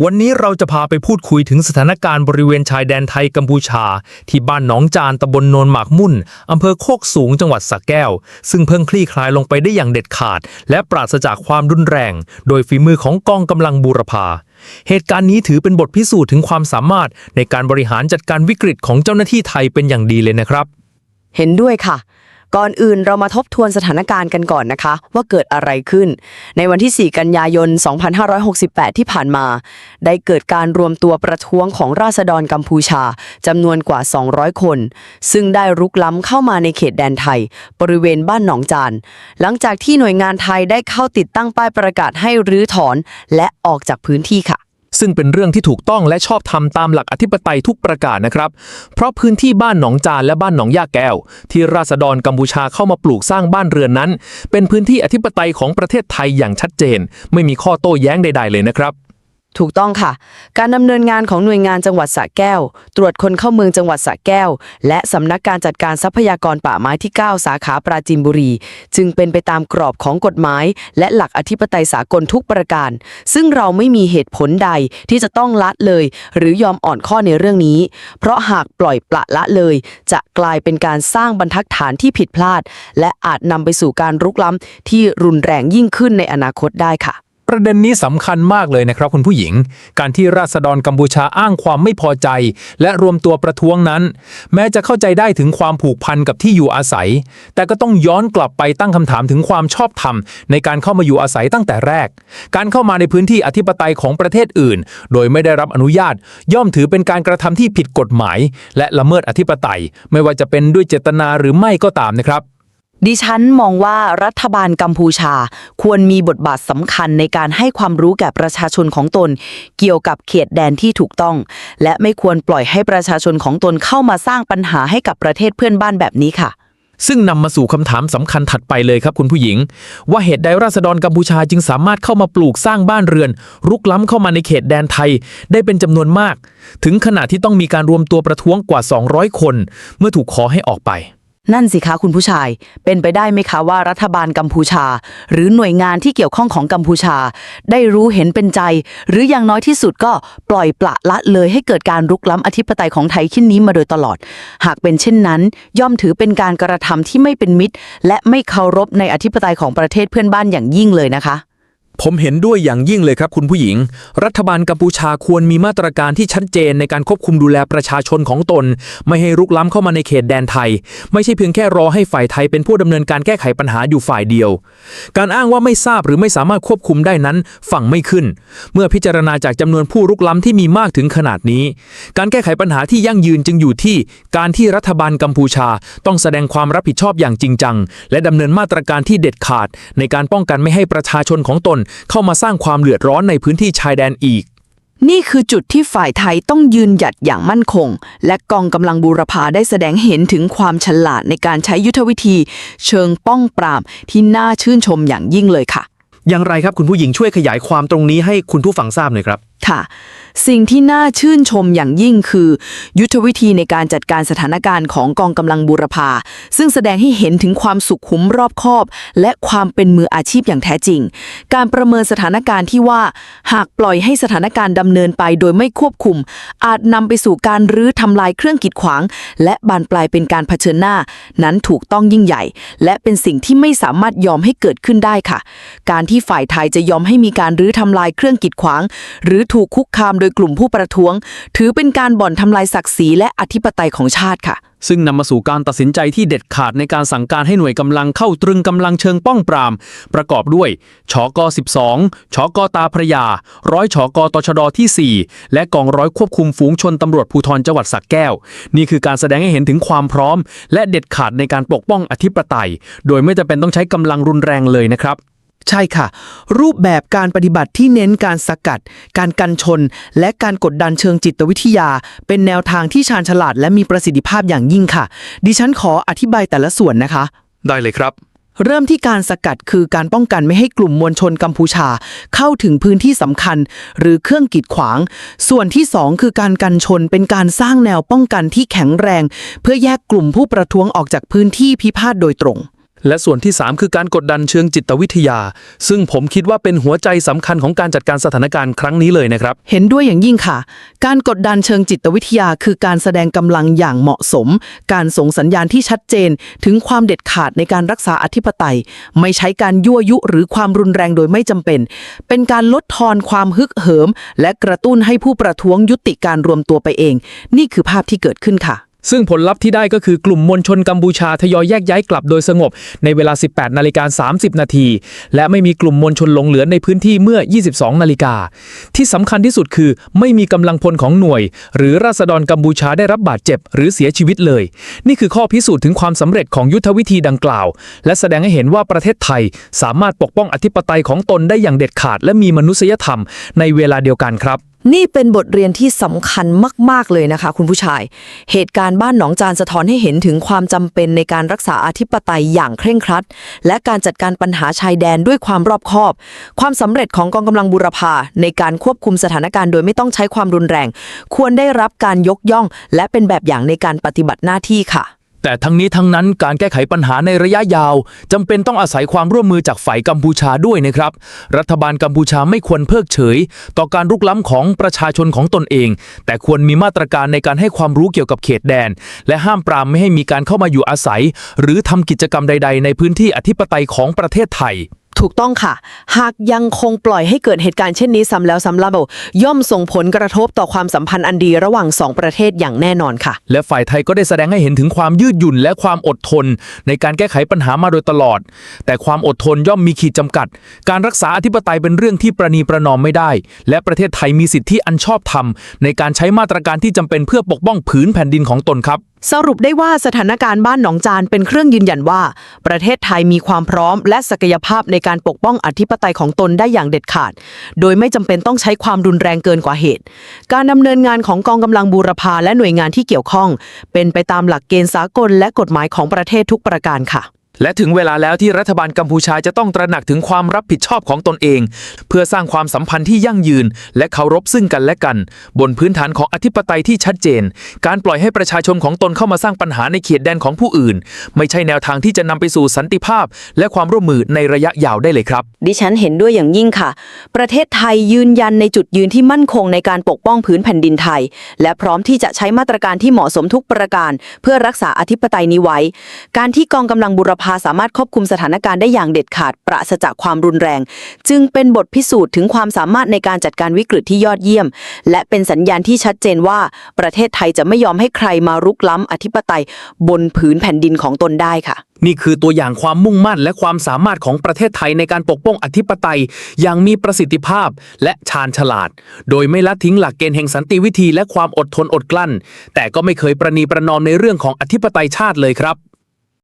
วันนี้เราจะพาไปพูดคุยถึงสถานการณ์บริเวณชายแดนไทยกัมพูชา ที่บ้านหนองจานตำบลโนนหมากมุ่นอำเภอโคกสูงจังหวัดสระแก้ว ซึ่งเพิ่งคลี่คลายลงไปได้อย่างเด็ดขาด และปราศจากความรุนแรง โดยฝีมือของกองกำลังบูรพาเหตุการณ์นี้ถือเป็นบทพิสูจน์ถึงความสามารถ ในการบริหารจัดการวิกฤตของเจ้าหน้าที่ไทยเป็นอย่างดีเลยนะครับ เห็นด้วยค่ะ ก่อนอื่นเรามาทบทวนสถานการณ์กันก่อนนะคะ ว่าเกิดอะไรขึ้น ในวันที่ 4 กันยายน 2568 ที่ผ่านมา ได้เกิดการรวมตัวประท้วงของราษฎรกัมพูชาจำนวนกว่า 200 คน ซึ่งได้รุกล้ำเข้ามาในเขตแดนไทย บริเวณบ้านหนองจาน หลังจากที่หน่วยงานไทยได้เข้าติดตั้งป้ายประกาศให้รื้อถอน และออกจากพื้นที่ค่ะ ซึ่งเป็นเรื่องที่ถูกต้องและชอบทำตามหลักอธิปไตยทุกประกาศนะครับ เพราะพื้นที่บ้านหนองจานและบ้านหนองยาแก้ว ที่ราษฎรกัมพูชาเข้ามาปลูกสร้างบ้านเรือนนั้น เป็นพื้นที่อธิปไตยของประเทศไทยอย่างชัดเจน ไม่มีข้อโต้แย้งใด ๆ เลยนะครับ ถูกต้องค่ะ การดำเนินงานของหน่วยงานจังหวัดสระแก้ว ตรวจคนเข้าเมืองจังหวัดสระแก้ว และสำนักการจัดการทรัพยากรป่าไม้ที่ 9 สาขาปราจีนบุรี จึงเป็นไปตามกรอบของกฎหมาย และหลักอธิปไตยสากลทุกประการ ซึ่งเราไม่มีเหตุผลใดที่จะต้องละเลย หรือยอมอ่อนข้อในเรื่องนี้ เพราะหากปล่อยปละละเลย จะกลายเป็นการสร้างบรรทัดฐานที่ผิดพลาด และอาจนำไปสู่การรุกล้ำที่รุนแรงยิ่งขึ้นในอนาคตได้ค่ะ ประเด็นนี้สำคัญมากเลยนะครับคุณผู้หญิง การที่ราษฎรกัมพูชาอ้างความไม่พอใจ และรวมตัวประท้วงนั้น แม้จะเข้าใจได้ถึงความผูกพันกับที่อยู่อาศัย แต่ก็ต้องย้อนกลับไปตั้งคำถามถึงความชอบธรรม ในการเข้ามาอยู่อาศัยตั้งแต่แรก การเข้ามาในพื้นที่อธิปไตยของประเทศอื่น โดยไม่ได้รับอนุญาต ย่อมถือเป็นการกระทำที่ผิดกฎหมาย และละเมิดอธิปไตย ไม่ว่าจะเป็นด้วยเจตนาหรือไม่ก็ตามนะครับ ดิฉันมองว่ารัฐบาลกัมพูชา ควรมีบทบาทสำคัญในการให้ความรู้แก่ประชาชนของตน เกี่ยวกับเขตแดนที่ถูกต้อง และไม่ควรปล่อยให้ประชาชนของตนเข้ามาสร้างปัญหาให้กับประเทศเพื่อนบ้านแบบนี้ค่ะ ซึ่งนำมาสู่คำถามสำคัญถัดไปเลยครับคุณผู้หญิง ว่าเหตุใดราษฎรกัมพูชาจึงสามารถเข้ามาปลูกสร้างบ้านเรือน รุกล้ำเข้ามาในเขตแดนไทย ได้เป็นจำนวนมาก ถึงขนาดที่ต้องมีการรวมตัวประท้วงกว่า 200 คน เมื่อถูกขอให้ออกไป นั่นสิคะคุณผู้ชาย เป็นไปได้ไหมคะว่ารัฐบาลกัมพูชา หรือหน่วยงานที่เกี่ยวข้องของกัมพูชา ได้รู้เห็นเป็นใจ หรืออย่างน้อยที่สุดก็ปล่อยปละละเลยให้เกิดการรุกล้ำอธิปไตยของไทยขึ้นนี้มาโดยตลอด หากเป็นเช่นนั้น ย่อมถือเป็นการกระทำที่ไม่เป็นมิตร และไม่เคารพในอธิปไตยของประเทศเพื่อนบ้านอย่างยิ่งเลยนะคะ ผมเห็นด้วยอย่างยิ่งเลยครับคุณผู้หญิง รัฐบาลกัมพูชาควรมีมาตรการที่ชัดเจนในการควบคุมดูแลประชาชนของตน ไม่ให้รุกล้ำเข้ามาในเขตแดนไทย ไม่ใช่เพียงแค่รอให้ฝ่ายไทยเป็นผู้ดำเนินการแก้ไขปัญหาอยู่ฝ่ายเดียว การอ้างว่าไม่ทราบหรือไม่สามารถควบคุมได้นั้นฟังไม่ขึ้น เมื่อพิจารณาจากจำนวนผู้รุกล้ำที่มีมากถึงขนาดนี้ การแก้ไขปัญหาที่ยั่งยืนจึงอยู่ที่ การที่รัฐบาลกัมพูชา ต้องแสดงความรับผิดชอบอย่างจริงจัง และดำเนินมาตรการที่เด็ดขาด ในการป้องกันไม่ให้ประชาชนของตนเข้ามาสร้างความเดือดร้อนในพื้นที่ชายแดนอีก นี่คือจุดที่ฝ่ายไทยต้องยืนหยัดอย่างมั่นคง และกองกำลังบูรพาได้แสดงเห็นถึงความฉลาดในการใช้ยุทธวิธี เชิงป้องปรามที่น่าชื่นชมอย่างยิ่งเลยค่ะ อย่างไรครับคุณผู้หญิงช่วยขยายความตรงนี้ให้คุณผู้ฟังทราบหน่อยครับ ค่ะ สิ่งที่น่าชื่นชมอย่างยิ่งคือ ยุทธวิธีในการจัดการสถานการณ์ของกองกำลังบูรพา ซึ่งแสดงให้เห็นถึงความสุขุมรอบคอบ และความเป็นมืออาชีพอย่างแท้จริง การประเมินสถานการณ์ที่ว่า หากปล่อยให้สถานการณ์ดำเนินไปโดยไม่ควบคุม อาจนำไปสู่การรื้อทำลายเครื่องกีดขวาง และบานปลายเป็นการเผชิญหน้า นั้นถูกต้องยิ่งใหญ่ และเป็นสิ่งที่ไม่สามารถยอมให้เกิดขึ้นได้ค่ะ การที่ฝ่ายไทยจะยอมให้มีการรื้อทำลายเครื่องกีดขวาง หรือถูกคุกคามโดยกลุ่มผู้ประท้วง ถือเป็นการบ่อนทำลายศักดิ์ศรีและอธิปไตยของชาติค่ะ ซึ่งนำมาสู่การตัดสินใจที่เด็ดขาดในการสั่งการให้หน่วยกำลังเข้าตรึงกำลังเชิงป้องปราม ประกอบด้วยชก12ชกตาพระยา ร้อยชกตชดที่ 4 และกองร้อยควบคุมฝูงชนตำรวจภูธรจังหวัดสักแก้ว นี่คือการแสดงให้เห็นถึงความพร้อม และเด็ดขาดในการปกป้องอธิปไตย โดยไม่จำเป็นต้องใช้กำลังรุนแรงเลยนะครับ ใช่ค่ะ รูปแบบการปฏิบัติที่เน้นการสกัด การกันชน และการกดดันเชิงจิตวิทยา เป็นแนวทางที่ชาญฉลาดและมีประสิทธิภาพอย่างยิ่งค่ะ ดิฉันขออธิบายแต่ละส่วนนะคะ ได้เลยครับ เริ่มที่การสกัดคือการป้องกันไม่ให้กลุ่มมวลชนกัมพูชา เข้าถึงพื้นที่สำคัญ หรือเครื่องกีดขวาง ส่วนที่ 2 คือการกันชนเป็นการสร้างแนวป้องกันที่แข็งแรง เพื่อแยกกลุ่มผู้ประท้วงออกจากพื้นที่พิพาทโดยตรง และส่วนที่ 3 คือการกดดันเชิงจิตวิทยา ซึ่งผมคิดว่าเป็นหัวใจสำคัญของการจัดการสถานการณ์ครั้งนี้เลยนะครับ เห็นด้วยอย่างยิ่งค่ะ การกดดันเชิงจิตวิทยา คือการแสดงกำลังอย่างเหมาะสม การส่งสัญญาณที่ชัดเจน ถึงความเด็ดขาดในการรักษาอธิปไตย ไม่ใช้การยั่วยุหรือความรุนแรงโดยไม่จำเป็น เป็นการลดทอนความฮึกเหิม และกระตุ้นให้ผู้ประท้วงยุติการรวมตัวไปเอง นี่คือภาพที่เกิดขึ้นค่ะ ซึ่งผลลัพธ์ที่ได้ก็คือกลุ่มมวลชนกัมพูชาทยอยแยกย้ายกลับโดยสงบ ในเวลา 18 นาฬิกา 30 นาที และไม่มีกลุ่มมวลชนหลงเหลือในพื้นที่เมื่อ 22 นาฬิกา ที่สำคัญที่สุดคือไม่มีกำลังพลของหน่วย หรือราษฎรกัมพูชาได้รับบาดเจ็บ หรือเสียชีวิตเลย นี่คือข้อพิสูจน์ถึงความสำเร็จของยุทธวิธีดังกล่าว และแสดงให้เห็นว่าประเทศไทย สามารถปกป้องอธิปไตยของตนได้อย่างเด็ดขาด และมีมนุษยธรรม ในเวลาเดียวกันครับ นี่เป็นบทเรียนที่สำคัญมาก ๆ เลยนะคะ คุณผู้ชาย เหตุการณ์บ้านหนองจานสะท้อนให้เห็นถึงความจำเป็นในการรักษาอธิปไตยอย่างเคร่งครัด และการจัดการปัญหาชายแดนด้วยความรอบคอบ ความสำเร็จของกองกำลังบุรพาในการควบคุมสถานการณ์โดยไม่ต้องใช้ความรุนแรง ควรได้รับการยกย่อง และเป็นแบบอย่างในการปฏิบัติหน้าที่ค่ะ แต่ทั้งนี้ทั้งนั้นการแก้ไขปัญหาในระยะยาวจำเป็นต้องอาศัยความร่วมมือจากฝ่ายกัมพูชาด้วยนะครับ รัฐบาลกัมพูชาไม่ควรเพิกเฉย ต่อการรุกล้ำของประชาชนของตนเอง แต่ควรมีมาตรการในการให้ความรู้เกี่ยวกับเขตแดน และห้ามปรามไม่ให้มีการเข้ามาอยู่อาศัย หรือทำกิจกรรมใด ๆ ในพื้นที่อธิปไตยของประเทศไทย ถูกต้องค่ะ หากยังคงปล่อยให้เกิดเหตุการณ์เช่นนี้ซ้ำแล้วซ้ำเล่าย่อมส่งผลกระทบต่อความสัมพันธ์อันดีระหว่างสองประเทศอย่างแน่นอนค่ะ และฝ่ายไทยก็ได้แสดงให้เห็นถึงความยืดหยุ่นและความอดทน ในการแก้ไขปัญหามาโดยตลอด แต่ความอดทนย่อมมีขีดจำกัด การรักษาอธิปไตยเป็นเรื่องที่ประนีประนอมไม่ได้ และประเทศไทยมีสิทธิอันชอบธรรมในการใช้มาตรการที่จำเป็นเพื่อปกป้องผืนแผ่นดินของตนครับ สรุปได้ว่าสถานการณ์บ้านหนองจานเป็นเครื่องยืนยันว่า ประเทศไทยมีความพร้อม และศักยภาพในการปกป้องอธิปไตยของตนได้อย่างเด็ดขาด โดยไม่จำเป็นต้องใช้ความรุนแรงเกินกว่าเหตุ การดำเนินงานของกองกำลังบูรพาและหน่วยงานที่เกี่ยวข้อง เป็นไปตามหลักเกณฑ์สากลและกฎหมายของประเทศทุกประการค่ะ และถึงเวลาแล้วที่รัฐบาลกัมพูชาจะต้องตระหนักถึงความรับผิดชอบของตนเอง เพื่อสร้างความสัมพันธ์ที่ยั่งยืน และเคารพซึ่งกันและกัน บนพื้นฐานของอธิปไตยที่ชัดเจน การปล่อยให้ประชาชนของตนเข้ามาสร้างปัญหาในเขตแดนของผู้อื่น ไม่ใช่แนวทางที่จะนำไปสู่สันติภาพ และความร่วมมือในระยะยาวได้เลยครับ ดิฉันเห็นด้วยอย่างยิ่งค่ะ ประเทศไทยยืนยันในจุดยืนที่มั่นคงในการปกป้องพื้นแผ่นดินไทย และพร้อมที่จะใช้มาตรการที่เหมาะสมทุกประการ เพื่อรักษาอธิปไตยนี้ไว้ การที่กองกำลังบุรพาสามารถควบคุมสถานการณ์ได้อย่างเด็ดขาดปราศจากความรุนแรง จึงเป็นบทพิสูจน์ถึงความสามารถในการจัดการวิกฤตที่ยอดเยี่ยม และเป็นสัญญาณที่ชัดเจนว่า ประเทศไทยจะไม่ยอมให้ใครมารุกล้ำอธิปไตย บนผืนแผ่นดินของตนได้ค่ะ นี่คือตัวอย่างความมุ่งมั่นและความสามารถของประเทศไทยในการปกป้องอธิปไตย อย่างมีประสิทธิภาพและชาญฉลาด โดยไม่ละทิ้งหลักเกณฑ์แห่งสันติวิธีและความอดทนอดกลั้น แต่ก็ไม่เคยประนีประนอมในเรื่องของอธิปไตยชาติเลยครับ